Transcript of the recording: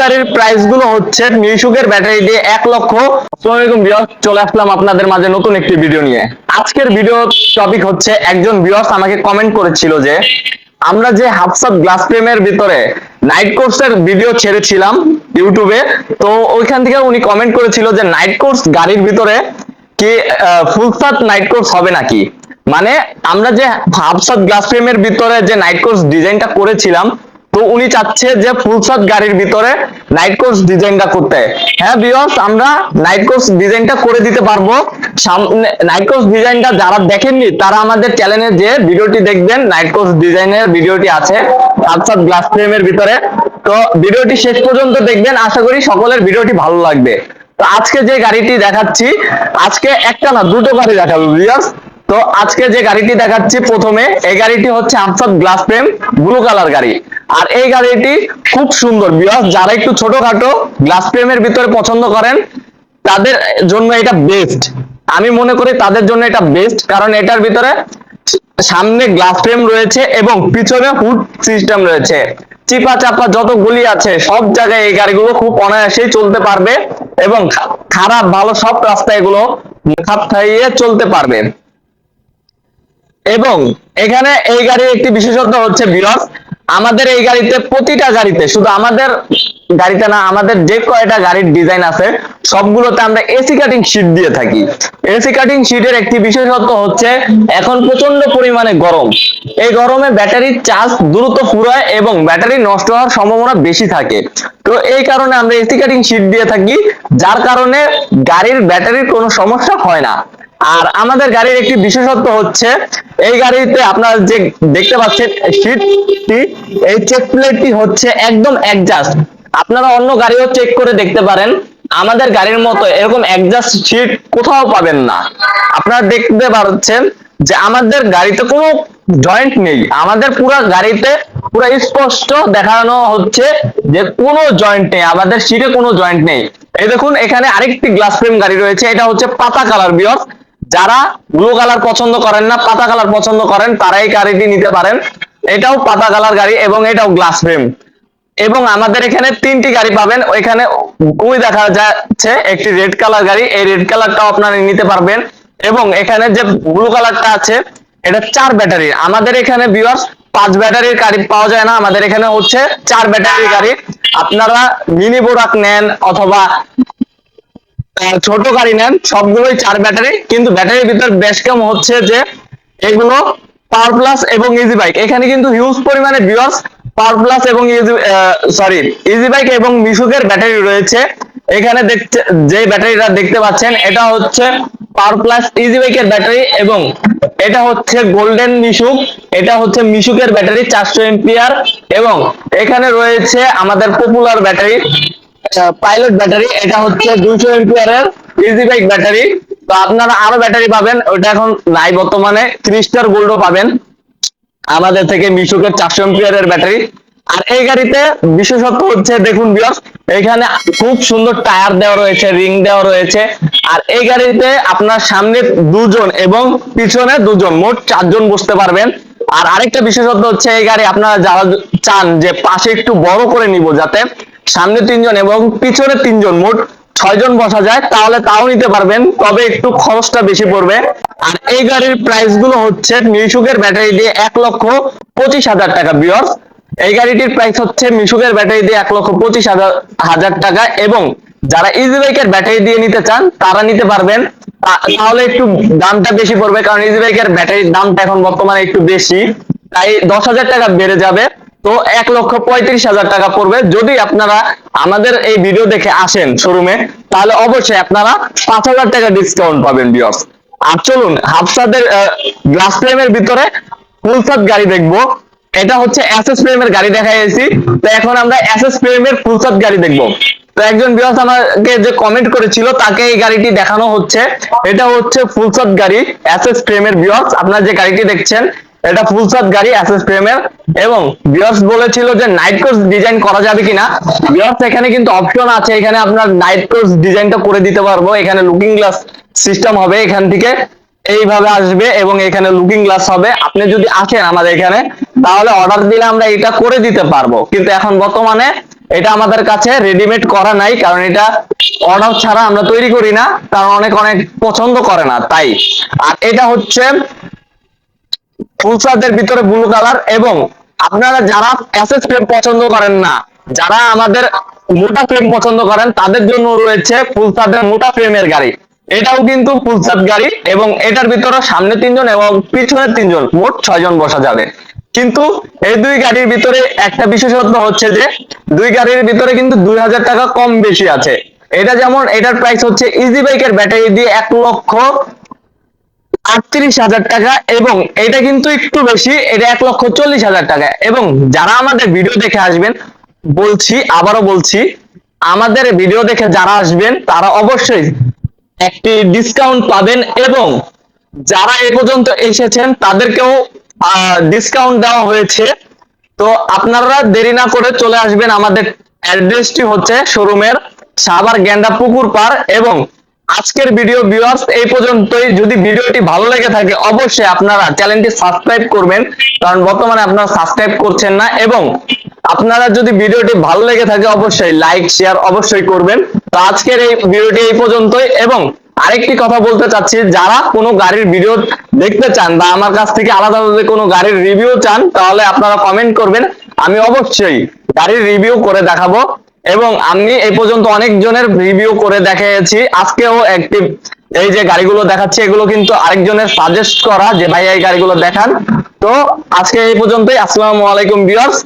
গাড়ির প্রাইসগুলো হচ্ছে মিশুকের ব্যাটারি দিয়ে এক লক্ষ। আসসালামু বিয়স চলে আসলাম আপনাদের মাঝে নতুন একটি ভিডিও নিয়ে। আজকের ভিডিও টপিক হচ্ছে একজন বিয়স আমাকে কমেন্ট করেছিল যে, আমরা যে হাফসাদ গ্লাস ফ্রেমের ভিতরে নাইট কোর্সের ভিডিও ছেড়েছিলাম ইউটিউবে, তো ওইখান থেকে উনি কমেন্ট করেছিল যে নাইট কোর্স গাড়ির ভিতরে কি ফুল সাত নাইট কোর্স হবে নাকি? মানে আমরা যে হাফসাদ গ্লাস ফ্রেমের ভিতরে যে নাইট কোর্স ডিজাইনটা করেছিলাম তো উনি চাচ্ছে যে ফুল সাত গাড়ির ভিতরে নাইট কোর্স ডিজাইনটা করতে। হ্যাঁ বিয়স আমরা নাইট কোর্স ডিজাইনটা করে দিতে পারব। সামনে নাইট কোর্স ডিজাইনটা যারা দেখেননি, তারা আমাদের চ্যানেলে যে ভিডিওটি দেখবেন নাইট কোর্স ডিজাইনের ভিডিওটি আছে হাফসাদ গ্লাস ফ্রেমের ভিতরে। তো ভিডিওটি শেষ পর্যন্ত দেখবেন, আশা করি সকলের ভিডিওটি ভালো লাগবে। তো আজকে যে গাড়িটি দেখাচ্ছি, আজকে একটা না, দুটো গাড়ি দেখাবো বিয়াস তো আজকে যে গাড়িটি দেখাচ্ছি প্রথমে, এই গাড়িটি হচ্ছে আমসাদ গ্লাস ফ্রেম ব্লু কালার গাড়ি। আর এই গাড়িটি খুব সুন্দর বিয়াস যারা একটু ছোটখাটো গ্লাস ফ্রেমের ভিতরে পছন্দ করেন, তাদের জন্য এটা বেস্ট আমি মনে করি তাদের জন্য এটা বেস্ট কারণ এটার ভিতরে সামনে গ্লাস ফ্রেম রয়েছে এবং পিছনে হুড সিস্টেম রয়েছে। চিপা চাপা যত গুলি আছে, সব জায়গায় এই গাড়িগুলো খুব অনায়াসেই চলতে পারবে এবং খারাপ, ভালো সব রাস্তায় এগুলো খাপ খাইয়ে চলতে পারবে। এবং এখানে এই গাড়ির একটি বিশেষত্ব হচ্ছে বিরস আমাদের এই গাড়িতে প্রতিটা গাড়িতে, শুধু আমাদের গাড়িতে না, আমাদের যে কয়টা গাড়ির ডিজাইন আছে, সবগুলোতে আমরা এসি কাটিং শীট দিয়ে থাকি। এসি কাটিং শীটের একটি বিশেষত্ব হচ্ছে, এখন প্রচণ্ড পরিমাণে গরম। এই গরমে ব্যাটারির চার্জ দ্রুত ফুরায় এবং ব্যাটারি নষ্ট হওয়ার সম্ভাবনা বেশি থাকে। তো এই কারণে আমরা এসি কাটিং শীট দিয়ে থাকি, যার কারণে গাড়ির ব্যাটারির কোনো সমস্যা হয় না। আর আমাদের গাড়ির একটি বিশেষত্ব হচ্ছে, এই গাড়িতে আপনারা যে দেখতে পাচ্ছেন সিটটি এই চেক প্লেটটি হচ্ছে একদম অ্যাডজাস্ট আপনারা অন্য গাড়িও চেক করে দেখতে পারেন। আমাদের গাড়ির মতো এরকম অ্যাডজাস্ট সিট কোথাও পাবেন না। আপনারা দেখতে পাচ্ছেন যে আমাদের গাড়িতে কোনো জয়েন্ট নেই। আমাদের পুরো গাড়িতে পুরো স্পষ্ট দেখানো হচ্ছে যে কোনো জয়েন্ট নেই। আমাদের সিটে কোনো জয়েন্ট নেই। এই দেখুন, এখানে আরেকটি গ্লাস ফ্রেম গাড়ি রয়েছে। এটা হচ্ছে পাতা কালার বিয়র যারা ব্লু কালার পছন্দ করেন না, পাতা কালার পছন্দ করেন তারা এই গাড়িটি নিতে পারেন। এটাও পাতা কালার গাড়ি এবং এটাও গ্লাস ফ্রেম এবং আমাদের এখানে তিনটি গাড়ি পাবেন। ওইখানে ওই দেখা যাচ্ছে একটি রেড কালার গাড়ি। এই রেড কালারটাও আপনারা নিতে পারবেন। এবং এখানে যে ব্লু কালারটা আছে, এটা চার ব্যাটারি আমাদের এখানে ভিউয়ার্স পাঁচ ব্যাটারির গাড়ি পাওয়া যায় না। আমাদের এখানে হচ্ছে চার ব্যাটারির গাড়ি। আপনারা মিনি বোরাক নেন অথবা ছোট গাড়ি নেন, সবগুলোই চার ব্যাটারি, কিন্তু ব্যাটারির ভিতর বেশ কম হচ্ছে যে এগুলো পাওয়ার প্লাস এবং ইজি বাইক এখানে কিন্তু হিউজ পরিমাণে ভিউয়ার্স পাওয়ার প্লাস এবং ইজি সরি ইজি বাইক এবং মিশুকের ব্যাটারি রয়েছে। এখানে দেখতে, যে ব্যাটারিটা দেখতে পাচ্ছেন, এটা হচ্ছে পাওয়ার প্লাস ইজি বাইকের ব্যাটারি এবং এটা হচ্ছে গোল্ডেন মিশুক, এটা হচ্ছে মিশুকের ব্যাটারি চারশো এম্পিয়ার এবং এখানে রয়েছে আমাদের পপুলার ব্যাটারি। পাইলট ব্যাটারি এটা হচ্ছে দুইশো এমপিয়ারের ইজি বাইক ব্যাটারি তো আপনারা আরও ব্যাটারি পাবেন, ওটা এখন নাই বর্তমানে ক্রিস্টার গোল্ডও পাবেন। আমাদের থেকে মিশুকের চারশো এমপিয়ারের ব্যাটারি আর এই গাড়িতে বিশেষত্ব হচ্ছে, দেখুন বিয়স এখানে খুব সুন্দর টায়ার দেওয়া রয়েছে রিং দেওয়া রয়েছে। আর এই গাড়িতে আপনার সামনে দুজন এবং পিছনে দুজন, মোট চারজন বসতে পারবেন। আর আরেকটা বিশেষত্ব হচ্ছে, এই গাড়ি আপনারা যারা চান যে পাশে একটু বড় করে নিব যাতে সামনে তিনজন এবং পিছনে তিনজন, মোট ছয়জন বসা যায়, তাহলে তাও নিতে পারবেন, তবে একটু খরচটা বেশি পড়বে। আর এই গাড়ির প্রাইসগুলো হচ্ছে মিশুকের ব্যাটারি দিয়ে এক লক্ষ পঁচিশ হাজার টাকা বিয়র্স এই গাড়িটির প্রাইস হচ্ছে মিশুকের ব্যাটারি দিয়ে এক লক্ষ পঁচিশ হাজার হাজার টাকা এবং যারা ইজি বাইকের ব্যাটারি দিয়ে নিতে চান, তারা নিতে পারবেন। তাহলে একটু দামটা বেশি পড়বে, কারণ ইজি বাইকের ব্যাটারির দামটা এখন বর্তমানে একটু বেশি। তাই দশ হাজার টাকা বেড়ে যাবে। তো এক লক্ষ পঁয়ত্রিশ হাজার টাকা পড়বে। যদি আপনারা আমাদের এই ভিডিও দেখে আসেন শোরুমে তাহলে অবশ্যই আপনারা পাঁচ হাজার টাকা ডিসকাউন্ট পাবেন বিয়স আর চলুন, হাফসাদের গ্লাস ফ্রেমের ভিতরে ফুল সাত গাড়ি দেখব। এটা হচ্ছে এসএস ফ্রেমের গাড়ি দেখাইছি তো এখন আমরা এসএস ফ্রেমের ফুল সাত গাড়ি দেখব। তো একজন বিয়স আমাকে যে কমেন্ট করেছিল, তাকে এই গাড়িটি দেখানো হচ্ছে। এটা হচ্ছে ফুলসাত গাড়ি এসএস ফ্রেমের বিয়স আপনারা যে গাড়িটি দেখছেন এটা ফুলসাত গাড়ি এসএস ফ্রেমের এবং বিয়স বলেছিল যে নাইট কোর্স ডিজাইন করা যাবে কিনা। বিয়স এখানে কিন্তু অপশন আছে। এখানে আপনার নাইট কোর্স ডিজাইনটা করে দিতে পারব। এখানে লুকিং গ্লাস সিস্টেম হবে এখান থেকে। এইভাবে আসবে এবং এখানে লুকিং গ্লাস হবে। আপনি যদি আসেন আমাদের এখানে, তাহলে অর্ডার দিলে আমরা এটা করে দিতে পারব। কিন্তু এখন বর্তমানে এটা আমাদের কাছে রেডিমেড করা নাই, কারণ এটা অর্ডার ছাড়া আমরা তৈরি করি না, কারণ অনেক অনেক পছন্দ করে না, তাই। আর এটা হচ্ছে ফুলসাদের ভিতরে ব্লু কালার এবং আপনারা যারা অ্যাসেস ফ্রেম পছন্দ করেন না, যারা আমাদের মোটা ফ্রেম পছন্দ করেন, তাদের জন্য রয়েছে ফুলসাদের মোটা ফ্রেমের গাড়ি। এটাও কিন্তু ফুলসাদ গাড়ি এবং এটার ভিতরে সামনে তিনজন এবং পিছনে তিনজন, মোট ছয়জন বসা যাবে। কিন্তু এই দুই গাড়ির ভিতরে একটা বিশেষত্ব হচ্ছে যে, দুই গাড়ির ভিতরে কিন্তু দুই হাজার টাকা কম বেশি আছে। এটা যেমন এটার প্রাইস হচ্ছে ইজি বাইকের ব্যাটারি দিয়ে এক লক্ষ আটত্রিশ হাজার টাকা এবং এটা কিন্তু একটু বেশি, এটা এক লক্ষ চল্লিশ হাজার টাকা। এবং যারা আমাদের ভিডিও দেখে আসবেন, বলছি, আবারও বলছি, আমাদের ভিডিও দেখে যারা আসবেন, তারা অবশ্যই একটি ডিসকাউন্ট পাবেন এবং যারা এ পর্যন্ত এসেছেন, তাদেরকেও ডিসকাউন্ট দেওয়া হয়েছে। তো আপনারা দেরি না করে চলে আসবেন। আমাদের অ্যাড্রেসটি হচ্ছে শোরুমের সাভার গেন্ডা পুকুর পার এবং আজকের ভিডিও ভিউয়ার্স এই পর্যন্তই। যদি ভিডিওটি ভালো লেগে থাকে, অবশ্যই আপনারা চ্যানেলটি সাবস্ক্রাইব করবেন, কারণ বর্তমানে আপনারা সাবস্ক্রাইব করছেন না, এবং আপনারা যদি ভিডিওটি ভালো লেগে থাকে, অবশ্যই লাইক শেয়ার অবশ্যই করবেন। তো আজকের এই ভিডিওটি এই পর্যন্তই, এবং আরেকটি কথা বলতে চাচ্ছি, যারা কোনো গাড়ির ভিডিও দেখতে চান বা আমার কাছ থেকে আলাদা আলাদা কোনো গাড়ির রিভিউ চান, তাহলে আপনারা কমেন্ট করবেন। আমি অবশ্যই গাড়ির রিভিউ করে দেখাবো। এবং আমি এই পর্যন্ত অনেক জনের রিভিউ করে দেখিয়েছি আজকেও একটি এই যে গাড়িগুলো দেখাচ্ছি, এগুলো কিন্তু আরেকজনের সাজেস্ট করা যে, ভাই, এই গাড়িগুলো দেখান। তো আজকে এই পর্যন্তই। আসসালামু আলাইকুম ভিউয়ার্স